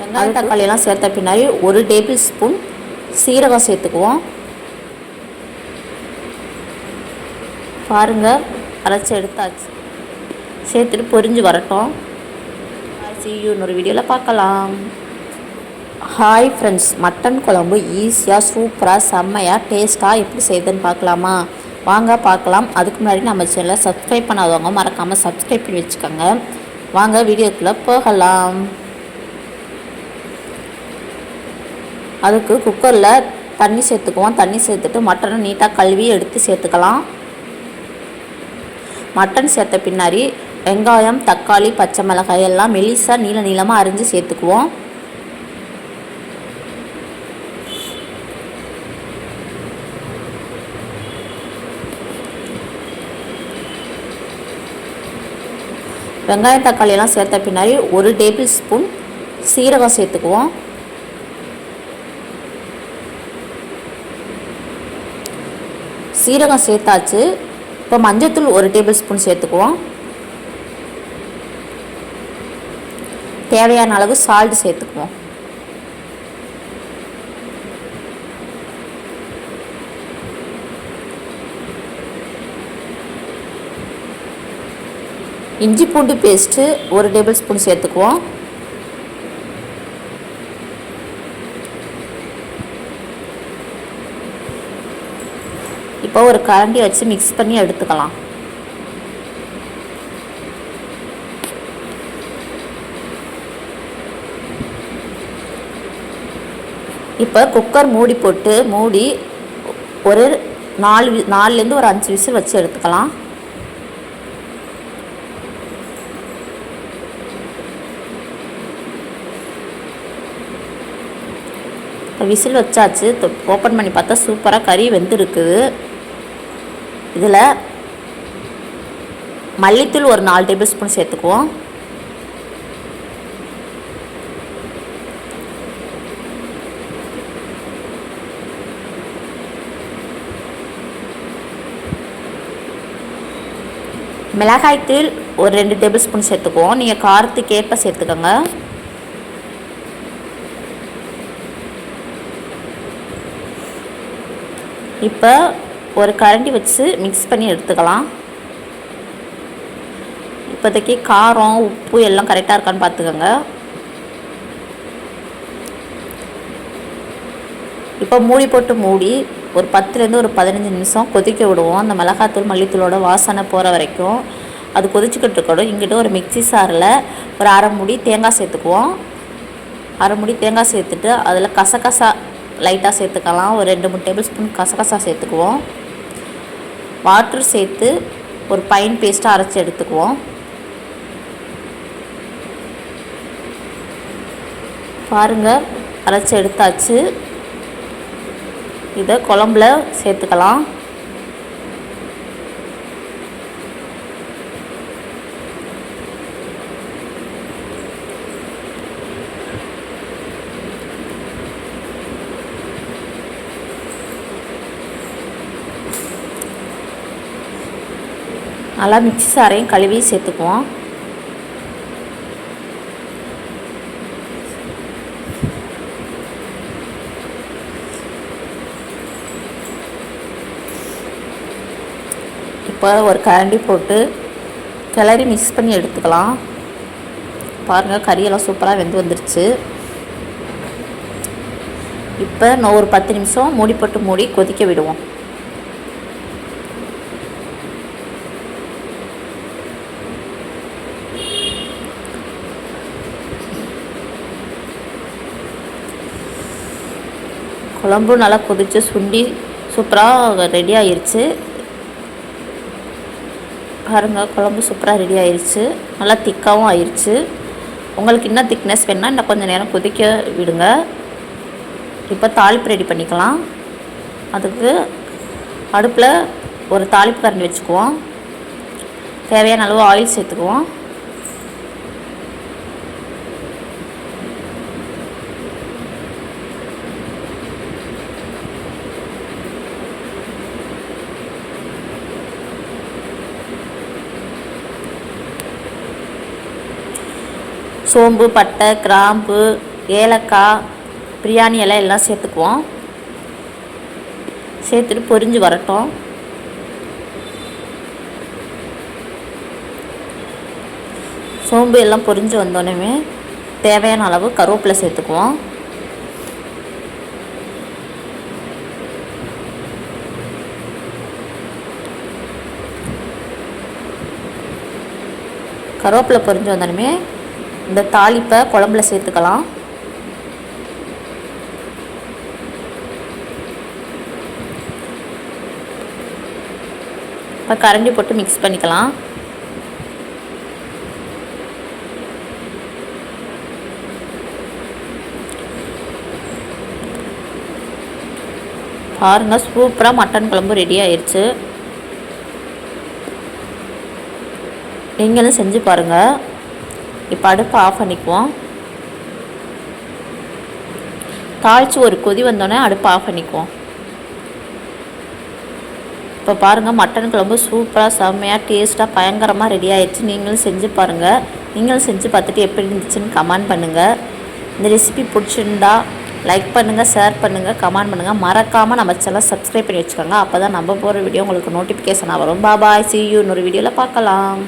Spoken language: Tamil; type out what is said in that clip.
வெங்காயம் தக்காளி எல்லாம் சேர்த்த பின்னாடி ஒரு டேபிள் ஸ்பூன் சீரகம் சேர்த்துக்குவோம். பாருங்க அரைச்சி எடுத்தாச்சு. சேர்த்துட்டு பொரிஞ்சு வரட்டும். சி இன்னொரு வீடியோவில் பார்க்கலாம். ஹாய் ஃப்ரெண்ட்ஸ் மட்டன் குழம்பு ஈஸியாக சூப்பராக செம்மையாக டேஸ்ட்டாக எப்படி செய்யுதுன்னு பார்க்கலாமா? வாங்க பார்க்கலாம். அதுக்கு முன்னாடி நம்ம சேனலை சப்ஸ்கிரைப் பண்ணாதவங்க மறக்காமல் சப்ஸ்கிரைப் பண்ணி வச்சுக்கோங்க. வாங்க வீடியோக்குள்ளே போகலாம். அதுக்கு குக்கரில் தண்ணி சேர்த்துக்குவோம். தண்ணி சேர்த்துட்டு மட்டனை நீட்டாக கழுவி எடுத்து சேர்த்துக்கலாம். மட்டன் சேர்த்த பின்னாடி வெங்காயம் தக்காளி பச்சை மிளகாய் எல்லாம் மெலிசாக நீள நீளமாக அரிஞ்சு சேர்த்துக்குவோம். வெங்காயம் தக்காளி எல்லாம் சேர்த்த பின்னாடி ஒரு டேபிள் ஸ்பூன் சீரகம் சேர்த்துக்குவோம். சீரகம் சேர்த்தாச்சு. இப்போ மஞ்சத்தூள் ஒரு டேபிள் ஸ்பூன் சேர்த்துக்குவோம். தேவையான அளவு சால்ட் சேர்த்துக்குவோம். இஞ்சி பூண்டு பேஸ்ட்டு ஒரு டேபிள் ஸ்பூன் சேர்த்துக்குவோம். இப்போ ஒரு கரண்டி வச்சு மிக்ஸ் பண்ணி எடுத்துக்கலாம். இப்போ குக்கர் மூடி போட்டு மூடி ஒரு நாலு நாலுலேருந்து ஒரு அஞ்சு விசில் வச்சு எடுத்துக்கலாம். விசில் வச்சாச்சு. ஓப்பன் பண்ணி பார்த்தா சூப்பராக கறி வெந்திருக்குது. இதில் மல்லித்தூள் ஒரு நாலு டேபிள் ஸ்பூன் சேர்த்துக்குவோம். மிளகாய்த்தூள் ஒரு ரெண்டு டேபிள் ஸ்பூன் சேர்த்துக்குவோம். நீங்கள் காரத்துக்கு ஏற்ப சேர்த்துக்கோங்க. இப்போ ஒரு கரண்டி வச்சு மிக்ஸ் பண்ணி எடுத்துக்கலாம். இப்போதைக்கு காரம் உப்பு எல்லாம் கரெக்டாக இருக்கான்னு பார்த்துக்கோங்க. இப்போ மூடி போட்டு மூடி ஒரு பத்துலேருந்து ஒரு பதினஞ்சு நிமிஷம் கொதிக்க விடுவோம். அந்த மிளகாத்தூள் மல்லித்தூளோட வாசனை போகிற வரைக்கும் அது கொதிச்சுக்கிட்டு இருக்கணும் இங்கிட்ட ஒரு மிக்ஸி சாரில் ஒரு அரை மூடி தேங்காய் சேர்த்துக்குவோம். அரை மூடி தேங்காய் சேர்த்துட்டு அதில் கசகசா லைட்டாக சேர்த்துக்கலாம். ஒரு ரெண்டு மூணு டேபிள் ஸ்பூன் கசகசா சேர்த்துக்குவோம். வாட்டர் சேர்த்து ஒரு பைன் பேஸ்ட்டாக அரைச்சி எடுத்துக்குவோம். பாருங்கள் அரைச்சி எடுத்தாச்சு. இதை குழம்புல சேர்த்துக்கலாம். நல்லா மிக்சி சாரையும் கழுவி சேர்த்துக்குவோம். இப்போ ஒரு கரண்டி போட்டு கிளறி மிக்ஸ் பண்ணி எடுத்துக்கலாம். பாருங்கள் கறியெல்லாம் சூப்பராக வெந்து வந்துருச்சு. இப்போ நான் ஒரு பத்து நிமிஷம் மூடி போட்டு மூடி கொதிக்க விடுவோம். குழம்பும் நல்லா கொதிச்சு சுண்டி சூப்பராக ரெடி ஆயிடுச்சு பாருங்கள் குழம்பு சூப்பராக ரெடி ஆயிடுச்சு நல்லா திக்காகவும் ஆயிடுச்சு உங்களுக்கு இன்னும் திக்னஸ் வேணால் இன்னும் கொஞ்சம் நேரம் கொதிக்க விடுங்க. இப்போ தாளிப்பு ரெடி பண்ணிக்கலாம். அதுக்கு அடுப்பில் ஒரு தாளிப்பு கரண்டி வச்சுக்குவோம். தேவையான அளவு ஆயில் சேர்த்துக்குவோம். சோம்பு பட்டை கிராம்பு ஏலக்காய் பிரியாணி எல்லாம் எல்லாம் சேர்த்துக்குவோம். சேர்த்துட்டு பொரிஞ்சு வரட்டும். சோம்பு எல்லாம் பொரிஞ்சு வந்தோடனே தேவையான அளவு கருவேப்பிலை சேர்த்துக்குவோம். கருவேப்பிலை பொரிஞ்சு வந்தோடனே இந்த தாளிப்பை குழம்புல சேர்த்துக்கலாம். இப்போ கரண்டி போட்டு மிக்ஸ் பண்ணிக்கலாம். பாருங்கள் சூப்பராக மட்டன் குழம்பு ரெடி ஆயிடுச்சு நீங்களும் செஞ்சு பாருங்கள் இப்போ அடுப்பை ஆஃப் பண்ணிக்குவோம். தாளித்து ஒரு கொதி வந்தோடனே அடுப்பை ஆஃப் பண்ணிக்குவோம். இப்போ பாருங்கள் மட்டன் குழம்பு சூப்பராக செம்மையாக டேஸ்ட்டாக பயங்கரமாக ரெடி ஆயிடுச்சு. நீங்களும் செஞ்சு பாருங்கள் நீங்களும் செஞ்சு பார்த்துட்டு எப்படி இருந்துச்சுன்னு கமெண்ட் பண்ணுங்கள் இந்த ரெசிபி பிடிச்சிருந்தா லைக் பண்ணுங்கள் ஷேர் பண்ணுங்கள் கமெண்ட் பண்ணுங்கள் மறக்காமல் நம்ம சேனல் சப்ஸ்கிரைப் பண்ணி வச்சுக்கோங்க. அப்போ தான் நம்ம போகிற வீடியோ உங்களுக்கு நோட்டிஃபிகேஷனாக வரும். பாபாய் சி யூ இன்னொரு வீடியோவில் பார்க்கலாம்.